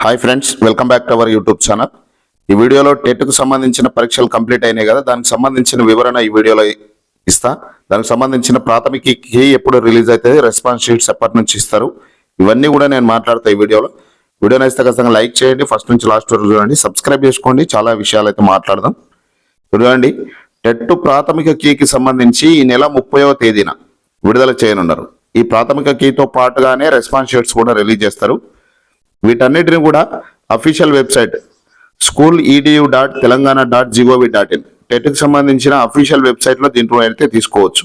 Hi friends welcome back to our YouTube channel ఈ వీడియోలో టెట్కు సంబంధించిన పరీక్షలు కంప్లీట్ అయినాయి కదా దానికి సంబంధించిన వివరణ ఈ వీడియోలో ఇస్తా. దానికి సంబంధించిన ప్రాథమిక కీ ఎప్పుడు రిలీజ్ అవుతుంది రెస్పాన్స్ షీట్స్ ఎప్పటి నుంచి ఇస్తారు ఇవన్నీ కూడా నేను మాట్లాడతా ఈ వీడియోలో. వీడియో నచ్చితే ఖచ్చితంగా లైక్ చేయండి ఫస్ట్ నుంచి లాస్ట్ వరకు చూడండి సబ్స్క్రైబ్ చేసుకోండి చాలా విషయాలు అయితే మాట్లాడదాం. చూడండి టెట్ ప్రాథమిక కీకి సంబంధించి ఈ నెల ముప్పైవ తేదీన విడుదల చేయనున్నారు. ఈ ప్రాథమిక కీతో పాటుగానే రెస్పాన్స్ షీట్స్ కూడా రిలీజ్ చేస్తారు. వీటన్నిటిని కూడా official website school EDU dot Telangana dot GOV dot in టెట్కి సంబంధించిన అఫీషియల్ వెబ్సైట్లో దీంట్లో అయితే తీసుకోవచ్చు.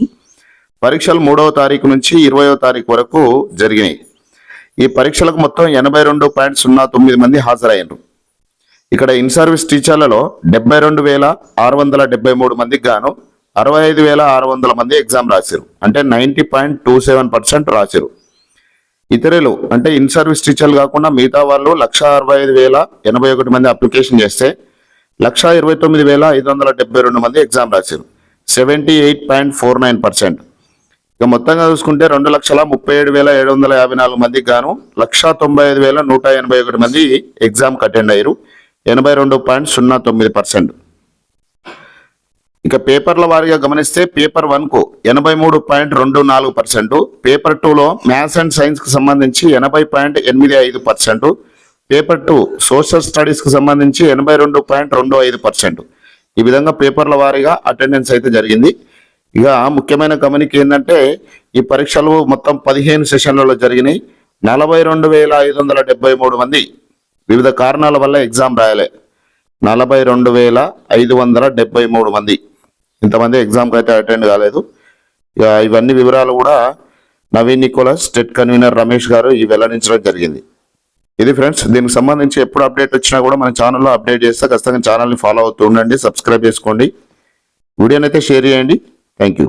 పరీక్షలు మూడవ తారీఖు నుంచి ఇరవయో తారీఖు వరకు జరిగినాయి. ఈ పరీక్షలకు మొత్తం ఎనభై రెండు పాయింట్ సున్నా తొమ్మిది మంది హాజరయ్యారు. ఇక్కడ ఇన్ సర్వీస్ టీచర్లలో డెబ్బై రెండు వేల ఆరు వందల డెబ్బై మూడు మందికి గాను అరవై ఐదు వేల ఆరు వందల మంది ఎగ్జామ్ రాశారు. అంటే ninety point two seven percent రాశారు. ఇతరులు అంటే ఇన్ సర్వీస్ టీచర్లు కాకుండా మిగతా వాళ్ళు లక్ష అరవై ఐదు వేల ఎనభై ఒకటి మంది అప్లికేషన్ చేస్తే లక్ష ఇరవై తొమ్మిది వేల ఐదు వందల డెబ్బై రెండు మంది ఎగ్జామ్ రాశారు. Seventy eight point four nine percent ఇక మొత్తంగా చూసుకుంటే రెండు లక్షల ముప్పై ఏడు వేల ఏడు వందల యాభై నాలుగు మందికి గాను లక్ష తొంభై ఐదు వేల నూట ఎనభై ఒకటి మంది ఎగ్జామ్కి అటెండ్ అయ్యారు. ఎనభై రెండు పాయింట్ సున్నా తొమ్మిది పర్సెంట్ ఇక పేపర్ల వారీగా గమనిస్తే పేపర్ వన్కు ఎనభై మూడు పాయింట్ రెండు నాలుగు పర్సెంట్ పేపర్ టూలో మ్యాథ్స్ అండ్ సైన్స్కి సంబంధించి ఎనభై పాయింట్ ఎనిమిది ఐదు పర్సెంట్ పేపర్ టూ సోషల్ స్టడీస్కి సంబంధించి ఎనభై రెండు పాయింట్ రెండు ఐదు పర్సెంట్. ఈ విధంగా పేపర్ల వారీగా అటెండెన్స్ అయితే జరిగింది. ఇక ముఖ్యమైన గమనిక ఏంటంటే ఈ పరీక్షలు మొత్తం పదిహేను సెషన్లలో జరిగినాయి. నలభై రెండు వేల ఐదు వందల డెబ్బై మూడు మంది వివిధ కారణాల వల్ల ఎగ్జామ్ రాయలే. నలభై రెండు వేల ఐదు వందల డెబ్బై మూడు మంది. ఇంతమంది ఎగ్జామ్కి అయితే అటెండ్ కాలేదు. ఇక ఇవన్నీ వివరాలు కూడా Naveen Nicholas state convenor Ramesh గారు ఈ వెల్లడించడం జరిగింది. ఇది ఫ్రెండ్స్ దీనికి సంబంధించి ఎప్పుడు అప్డేట్ వచ్చినా కూడా మన ఛానల్లో అప్డేట్ చేస్తే ఖచ్చితంగా ఛానల్ని ఫాలో అవుతూ ఉండండి సబ్స్క్రైబ్ చేసుకోండి. వీడియోనైతే షేర్ చేయండి. Thank you